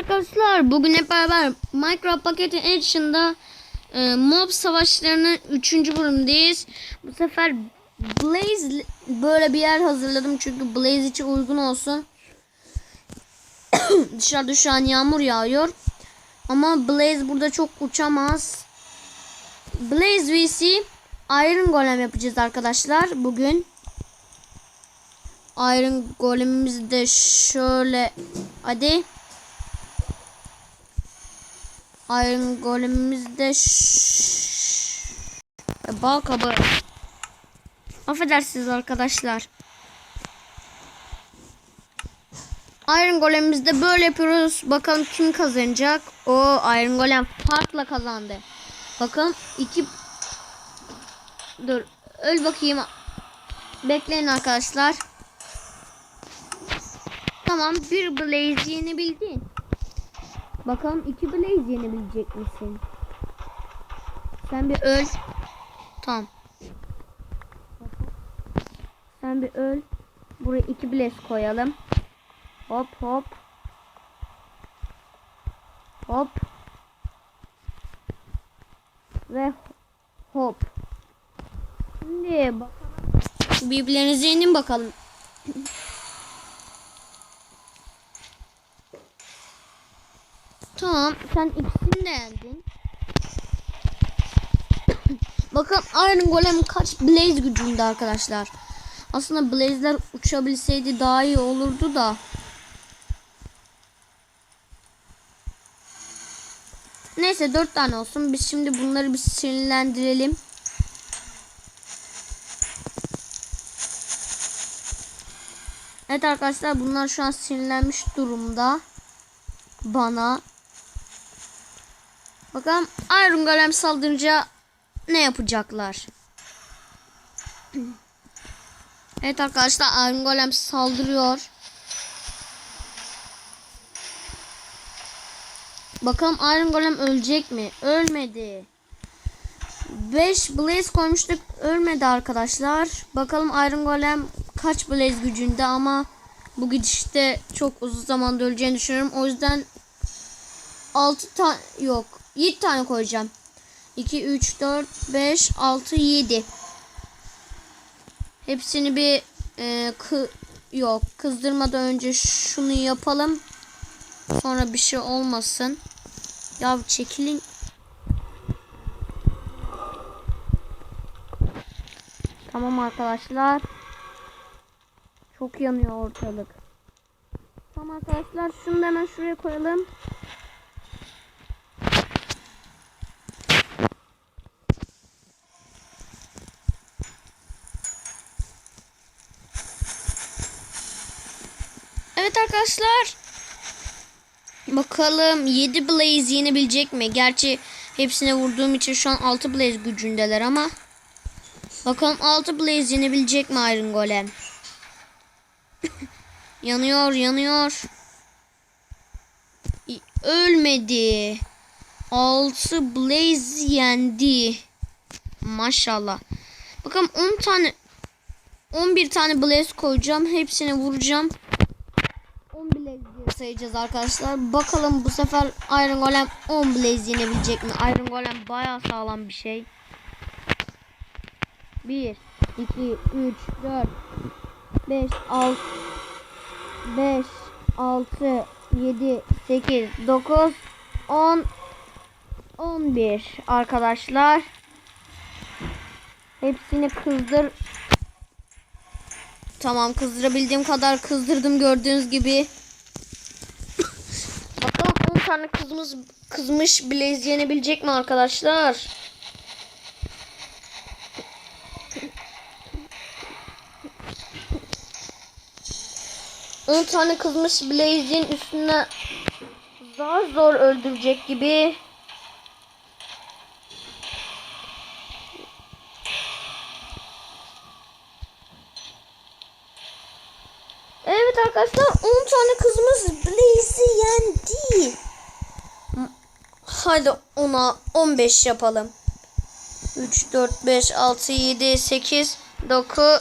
arkadaşlar bugün hep beraber Minecraft Paketi Edition'da e, mob savaşlarının 3. bölümündeyiz. Bu sefer Blaze böyle bir yer hazırladım çünkü Blaze için uygun olsun. Dışarıda şu an yağmur yağıyor. Ama Blaze burada çok uçamaz. Blaze vs Iron Golem yapacağız arkadaşlar bugün. Iron golemimizi de şöyle hadi. Iron golemimiz de ş- bal kabı. Affedersiniz arkadaşlar. Iron golemimizi de böyle yapıyoruz. Bakalım kim kazanacak. O Iron golem farkla kazandı. Bakın iki Dur öl bakayım. Bekleyin arkadaşlar. Tamam bir Blaze yenebildin. Bakalım iki Blaze yenebilecek misin? Sen bir öl. Tamam. Sen bir öl. Buraya iki Blaze koyalım. Hop hop. Hop. Ve hop. Şimdi bakalım. Birbirlerinize yenin bakalım. Tamam sen ikisini de yendin. Bakın Iron Golem kaç Blaze gücünde arkadaşlar. Aslında Blaze'ler uçabilseydi daha iyi olurdu da. Neyse dört tane olsun. Biz şimdi bunları bir sinirlendirelim. Evet arkadaşlar bunlar şu an sinirlenmiş durumda. Bana. Bakalım Iron Golem saldırınca ne yapacaklar? Evet arkadaşlar Iron Golem saldırıyor. Bakalım Iron Golem ölecek mi? Ölmedi. 5 Blaze koymuştuk. Ölmedi arkadaşlar. Bakalım Iron Golem kaç Blaze gücünde ama bu gidişte çok uzun zamanda öleceğini düşünüyorum. O yüzden 6 tane yok. 7 tane koyacağım. 2 3 4 5 6 7. Hepsini bir e, kı yok kızdırmadan önce şunu yapalım. Sonra bir şey olmasın. Ya çekilin. Tamam arkadaşlar. Çok yanıyor ortalık. Tamam arkadaşlar şunu hemen şuraya koyalım. Evet arkadaşlar. Bakalım 7 Blaze yenebilecek mi? Gerçi hepsine vurduğum için şu an 6 Blaze gücündeler ama. Bakalım 6 Blaze yenebilecek mi Iron Golem? yanıyor yanıyor. Ölmedi. 6 Blaze yendi. Maşallah. Bakalım 10 tane 11 tane Blaze koyacağım. Hepsini vuracağım. 10 Blaze sayacağız arkadaşlar. Bakalım bu sefer Iron Golem 10 Blaze yenebilecek mi? Iron Golem bayağı sağlam bir şey. 1 2 3 4 5 6 5 6 7 8 9 10 11 arkadaşlar. Hepsini kızdır. Tamam kızdırabildiğim kadar kızdırdım gördüğünüz gibi. Bakalım 10 tane kızımız kızmış Blaze yenebilecek mi arkadaşlar? On tane kızmış Blaze'in üstüne daha zor öldürecek gibi. Evet arkadaşlar 10 tane kızımız Blaze'i yendi. Hadi ona 15 yapalım. 3, 4, 5, 6, 7, 8, 9,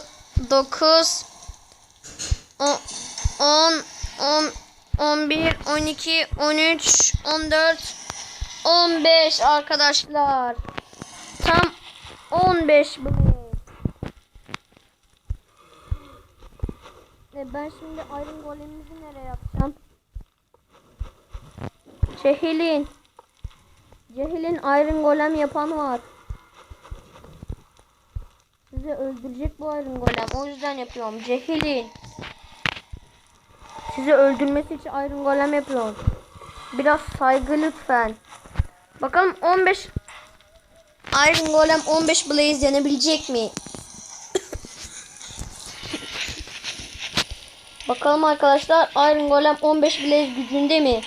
9, 10, 10, 10, 11, 12, 13, 14, 15 arkadaşlar. Tam 15 Blaze. E ben şimdi Iron Golem'imizi nereye yapacağım? Cehil'in. Cehil'in Iron Golem yapan var. Sizi öldürecek bu Iron Golem. O yüzden yapıyorum. Cehil'in. Sizi öldürmesi için Iron Golem yapıyorum. Biraz saygı lütfen. Bakalım 15 Iron Golem 15 Blaze yenebilecek mi? Bakalım arkadaşlar Iron Golem 15 Blaze gücünde mi?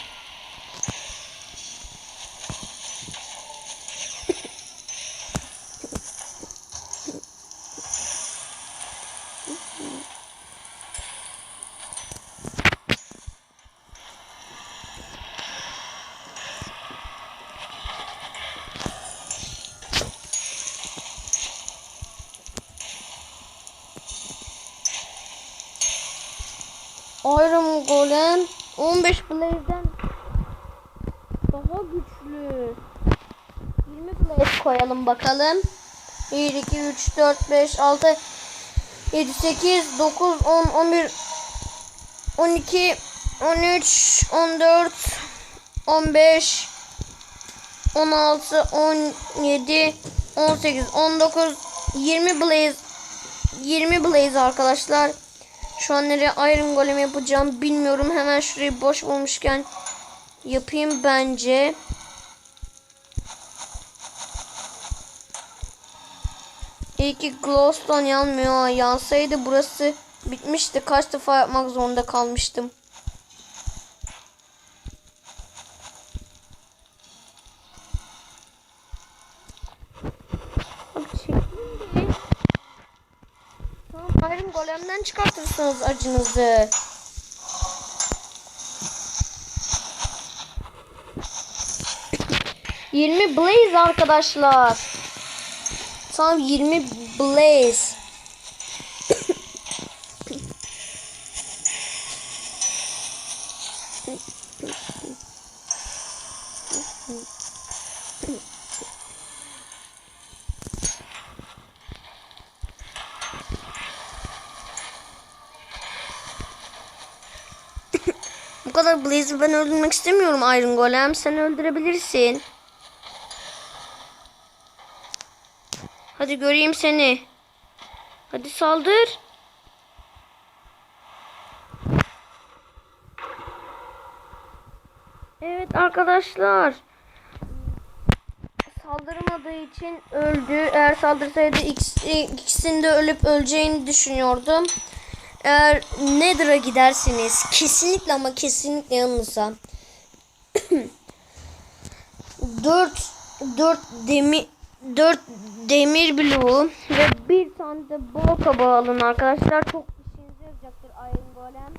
Iron Golem 15 Blaze'den daha güçlü. 20 Blaze koyalım bakalım. 1, 2, 3, 4, 5, 6, 7, 8, 9, 10, 11, 12, 13, 14, 15, 16, 17, 18, 19, 20 Blaze 20 Blaze arkadaşlar. Şu an nereye Iron Golem yapacağım bilmiyorum. Hemen şurayı boş bulmuşken yapayım bence. İyi ki Glowstone yanmıyor. Yansaydı burası bitmişti. Kaç defa yapmak zorunda kalmıştım. Abi çekeyim bir. Tamam Golem'den çıkartırsınız acınızı. Yirmi Blaze arkadaşlar. Tam 20 Blaze. Bu kadar Blaze'i ben öldürmek istemiyorum Iron Golem. Sen öldürebilirsin. Hadi göreyim seni. Hadi saldır. Evet arkadaşlar. Saldırmadığı için öldü. Eğer saldırsaydı ikisi- ikisini de ölüp öleceğini düşünüyordum. Eğer Nether'a giderseniz kesinlikle ama kesinlikle yanınıza 4 4 demir 4 demir bloğu ve bir tane de bol kabağı alın arkadaşlar. Çok işinize yarayacaktır Iron Golem.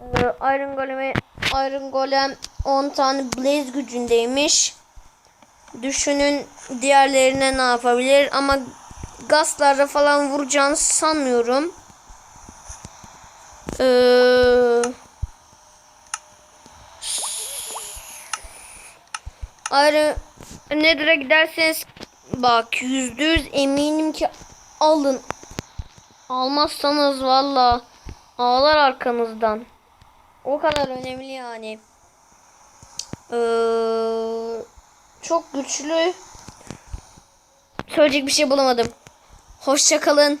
Ee, Iron Golem'e Iron Golem 10 tane blaze gücündeymiş. Düşünün diğerlerine ne yapabilir ama gazlarla falan vuracağını sanmıyorum. Ee, Ayrı Nether'a giderseniz bak yüzde yüz eminim ki alın. Almazsanız valla ağlar arkanızdan. O kadar önemli yani. Ee, çok güçlü. Söyleyecek bir şey bulamadım. Hoşça kalın.